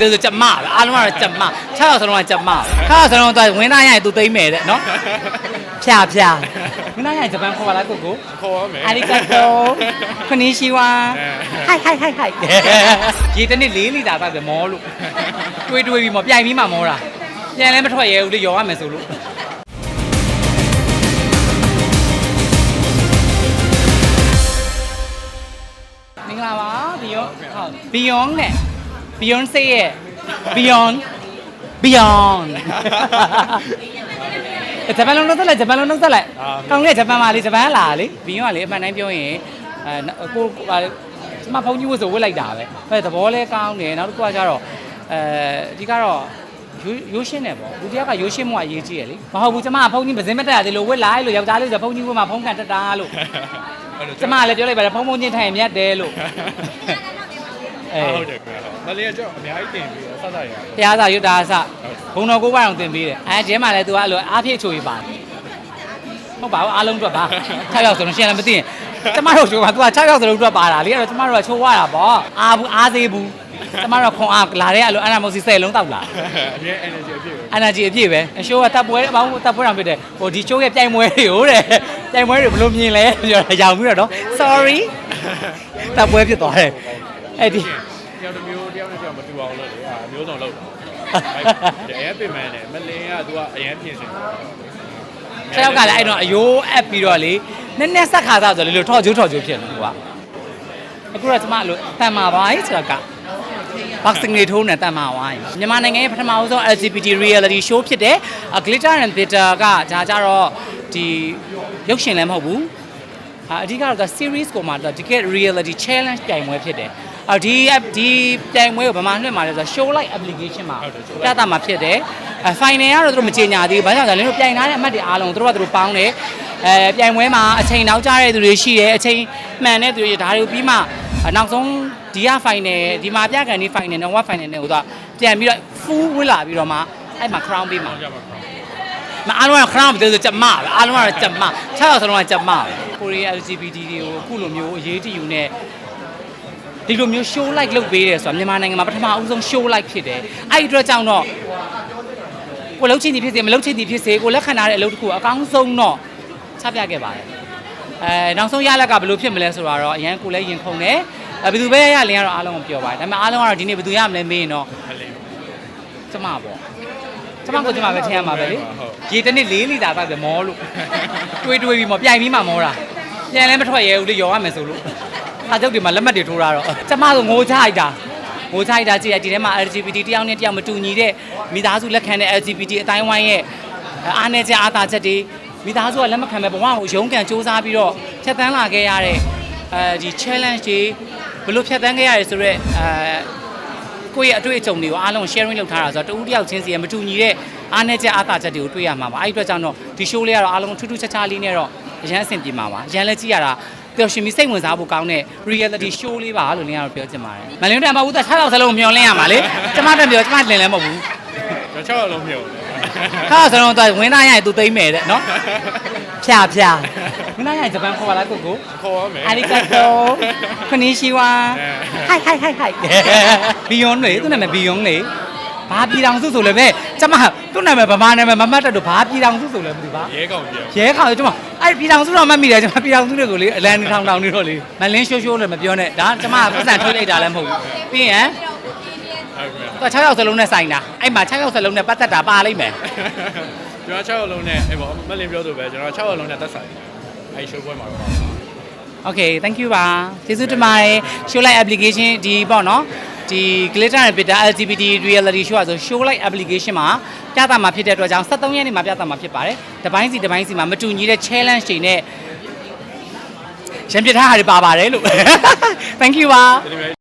ပြီးတော့ကြက်မပဲအားလုံးကတော့ကြက်မ6ယောက်စလုံးကကြက်မ6ယောက်စလုံးတော့ဝင်းသားရရင်သူသိမ့်မယ်တဲ့နော်ဖြာဖြာဝင်းသားရရင်ဂျပန်ခေါ်ပါလားကိုကိုခေါ်ရမယ်အာရီဂါတိုခနီရှိဝါဟိုက်ဟိုက်ဟိုက်ဟိုက်ရေတစ်နှစ်၄လီတာပဲမောလို့တွေးတွေးပြီးမောပြိုင်ပြီးမှမောတာပြန်လည်းမထွက်ရဲဘူးလေရောရမယ်ဆိုလို့မင်္ဂလာပါဘီယွန်ဟုတ်ဘီယွန် နဲ့ဘီယွန်ဆေးရဲ့ဘီယွန်ဘီယွန်ဂျပန်လုံးလုံးသက်လိုက်ဂျပန်လုံးလုံးသက်လိုက်ကောင်းလေဂျပန်ပါလေဂျပန်လာလေဘီယွန်ကလေအမှန်တိုင်းပြောရင်အဲကိုဟာကျမဖုန်းကြီးဝတ်ဆိုဝတ်လိုက်တာပဲအဲသဘောလဲကောင်းတယ်နောက်တစ်ခုကကျတော့အဲဒီကတော့ရိုးရိုးရှင်းတယ်ပေါ့လူတယောက်ကရိုးရှင်းမှုကအရေးကြီးရလေမဟုတ်ဘူးကျမကဖုန်းကြီးမစင်းမတက်ရသေးလို့ဝတ်လိုက်လို့ယောက်ျားလေးဆိုဖုန်းကြီးဝတ်မှာဖုန်းကန်တက်တာလို့ကျမလည်းပြောလိုက်ပါတယ်ဖုံဖုံချင်းထိုင်မြတ်တယ်လို့အဲဟုတ်တယ်ခင်ဗျာ မလေးကကြောက်အများကြီးတင်ပြီးတော့ဆက်ဆက်ရအောင်တရားစာရွတ်တာအစဘုံတော်ကိုးပါအောင်သင်ပေးတယ်အဲကျဲမှာလည်း तू အဲ့လိုအားဖြည့်ချိုရပါတယ်ဟုတ်ပါဘူးအားလုံးအတွက်ပါ6ယောက်ဆိုတော့ရှင်းလည်းမသိရင်ကျမတို့ချိုးမှာ तू က6ယောက်စလုံးအတွက်ပါတာလေအဲ့တော့ကျမတို့ကချိုးရတာပေါ့အားဘူးအားသေးဘူးကျမတို့ကခွန်အားလာတဲ့အဲ့လိုအနာမိုစီ10လုံးတောက်လာအမြဲ energy အပြည့်ပဲ energy အပြည့်ပဲအရှိုးကတပ်ပွဲအပေါင်းတပ်ပွဲတောင်ဖြစ်တယ်ဟိုဒီချိုးရဲ့ပြိုင်ပွဲတွေဟိုတဲ့ပြိုင်ပွဲတွေဘယ်လိုမြင်လဲပြောတာရောင်ပြီးတော့နော် sorry တပ်ပွဲဖြစ်သွားတယ်အဲ့ဒီ တယောက်တစ်မျိုးတယောက်နဲ့တယောက်မတူအောင်လုပ်တယ်အာမျိုးစုံလုပ်တာအဲပင်မန်းတယ်မလင်းက तू ကအရင်ပြင်ဆင်ဆရာကလည်းအဲ့တော့အယိုးအပ်ပြီးတော့လေနည်းနည်းဆက်ခါသားဆိုလေလို့ထော့ကျိုးထော့ကျိုးဖြစ်နေကွာအခုတော့ကျမလို့တန်မာပါဟိဆိုတာက boxing တွေထိုးနေတန်မာဝိုင်းမြန်မာနိုင်ငံရဲ့ပထမဦးဆုံး LGBT reality show ဖြစ်တဲ့ Glitter and Glitter ကဒါကြတော့ဒီရုပ်ရှင်လည်းမဟုတ်ဘူးအာအဓိကတော့ series ကိုမှတော့တကယ် reality challenge ပြိုင်ပွဲဖြစ်တယ် အော်ဒီဒီပြိုင်ပွဲကိုဗမာလွှင့်မှာလဲဆိုတော့ show like application မှာပြသမှာဖြစ်တယ်အဲ final ကတော့သူတို့မကြေညာသေးဘူးဘာကြောင့်လဲလင်းတို့ပြိုင်ထားတဲ့အမှတ်တွေအားလုံးသူတို့ကသူတို့ပေါင်းတယ်အဲပြိုင်ပွဲမှာအချိန်နောက်ကျတဲ့သူတွေရှိတယ်အချိန်မှန်တဲ့သူတွေဒါတွေကိုပြီးမှနောက်ဆုံးဒီက final ဒီမှာပြကန်ဒီ final နဲ့ what final နဲ့ဟိုတော့ပြန်ပြီးတော့ full ဝင်လာပြီးတော့မှအဲ့မှာ crown ပေးမှာကြပါခရောမအားလုံးကခဏမပြောဆိုကြက်မပဲအားလုံးကတော့ကြက်မ6ယောက်စလုံးကကြက်မပဲကိုရီးယား LGBT တွေကိုအခုလိုမျိုးအရေးတယူနဲ့ ဒီလိုမျိုး show like လုပ်ပေးတယ်ဆိုတာမြန်မာနိုင်ငံမှာပထမအဦးဆုံး show like ဖြစ်တယ်အဲ့ဒီအတွက်ကြောင့်တော့ကိုလှုပ်ချင်သည်ဖြစ်စေမလှုပ်ချင်သည်ဖြစ်စေကိုလက်ခံထားတဲ့အလုပ်တစ်ခုအကောင်းဆုံးတော့ချပြခဲ့ပါတယ်အဲနောက်ဆုံးရလက်ကဘယ်လိုဖြစ်မလဲဆိုတော့အရန်ကိုလည်းရင်ခုန်တယ်အဲဘယ်သူပဲရလင်းကတော့အားလုံးကိုပြောပါတယ်ဒါပေမဲ့အားလုံးကတော့ဒီနေ့ဘယ်သူရမလဲမေးရင်တော့မလင်းကျမပေါ့ကျမကိုကျမပဲထင်ရမှာပဲလေရေတစ်နှစ်၄လီတာပဲမောလို့တွေးတွေးပြီးမောပြိုင်ပြီးမှမောတာပြန်လည်းမထွက်ရဲဘူးလေရောရမယ်ဆိုလို့ အားကြောက်တွေမှာလက်မှတ်တွေထိုးတာတော့ကျမဆိုငိုချလိုက်တာငိုချလိုက်တာကြည့်ရဒီထဲမှာ LGBT တယောက်နဲ့တယောက်မတူညီတဲ့မိသားစုလက်ခံတဲ့ LGBT အတိုင်းဝိုင်းရဲ့အားနေချက်အားသာချက်တွေမိသားစုကလက်မခံပဲဘဝကိုရုန်းကန်စူးစမ်းပြီးတော့ဖြတ်သန်းလာခဲ့ရတဲ့အဲဒီ challenge တွေဘယ်လိုဖြတ်သန်းခဲ့ရလဲဆိုတော့အဲကိုယ့်ရဲ့အတွေ့အကြုံတွေကိုအားလုံး sharing လုပ်ထားတာဆိုတော့တူတူတယောက်ချင်းစီရဲ့မတူညီတဲ့အားနည်းချက်အားသာချက်တွေကိုတွေ့ရမှာပါအဲ့ဒီအတွက်ကြောင့်တော့ဒီ show လေးကတော့အားလုံးထူးထူးခြားခြားလေးနဲ့တော့ အရန်အဆင်ပြေမှာပါအရန်လည်းကြည့်ရတာပျော်ရွှင်ပြီးစိတ်ဝင်စားဖို့ကောင်းတဲ့ reality show လေးပါလို့လင်းကတော့ပြောချင်ပါတယ်မလင်းတို့ကမဟုတ်ဘူးသက်6ယောက်စလုံးမျောလင်းရမှာလေကျမတက်ပြောကျမလင်းလည်းမဟုတ်ဘူးကျွန်တော်6လုံးမြုပ်တယ်6ယောက်စလုံးတော့ဝင်းသားရရင်သူသိမ့်မယ်တဲ့နော်ဖြာဖြာဝင်းသားရရင်ဂျပန်ခေါ်ပါလားကိုကိုခေါ်ရမယ်အာရီဂါတိုခနီရှိဝါဟိုက်ဟိုက်ဟိုက်ဟိုက်ဘီယွန်လေသူနာမည်ဘီယွန်လေ ဘာပြည်တော်စုဆိုလဲပဲကျမသူ့နာမည်ဗမာနာမည်မမှတ်တတ်တော့ဘာပြည်တော်စုဆိုလဲမသိပါရဲကောင်ပြောရဲခေါင်ကျမအဲ့ပြည်တော်စုတော့မှတ်မိတယ်ကျမပြည်တော်စုတွေကိုလေအလန်ထောင်ထောင်နေတော့လေမလင်းရှိုးရှိုးလည်းမပြောနဲ့ဒါကျမပတ်စံထုတ်လိုက်တာလည်းမဟုတ်ဘူးပြီးရင်ဟုတ်ကဲ့သူ6ယောက်စလုံးနဲ့ဆိုင်တာအဲ့မှာ6ယောက်စလုံးနဲ့ပတ်သက်တာပါလိမ့်မယ်ကျွန်တော်6လုံးနဲ့အဲ့ပေါ့မလင်းပြောဆိုပဲကျွန်တော်6လုံးနဲ့သက်ဆိုင်အဲ့ show ပွဲမှာတော့ Okay thank you ပါကျေးဇူးတင်ပါတယ် show like application ဒီပေါ့နော် ဒီ glitter and bitter LGBT reality show ဆို show like application မှာပြသမှာဖြစ်တဲ့အတွက်ကြောင့်73ရက်နေ့မှာပြသမှာဖြစ်ပါတယ်။တစ်ပိုင်းစီတစ်ပိုင်းစီမှာမတူညီတဲ့ challenge တွေနဲ့ရံပြထားတာတွေပါပါတယ်လို့ Thank you ပါဒီလို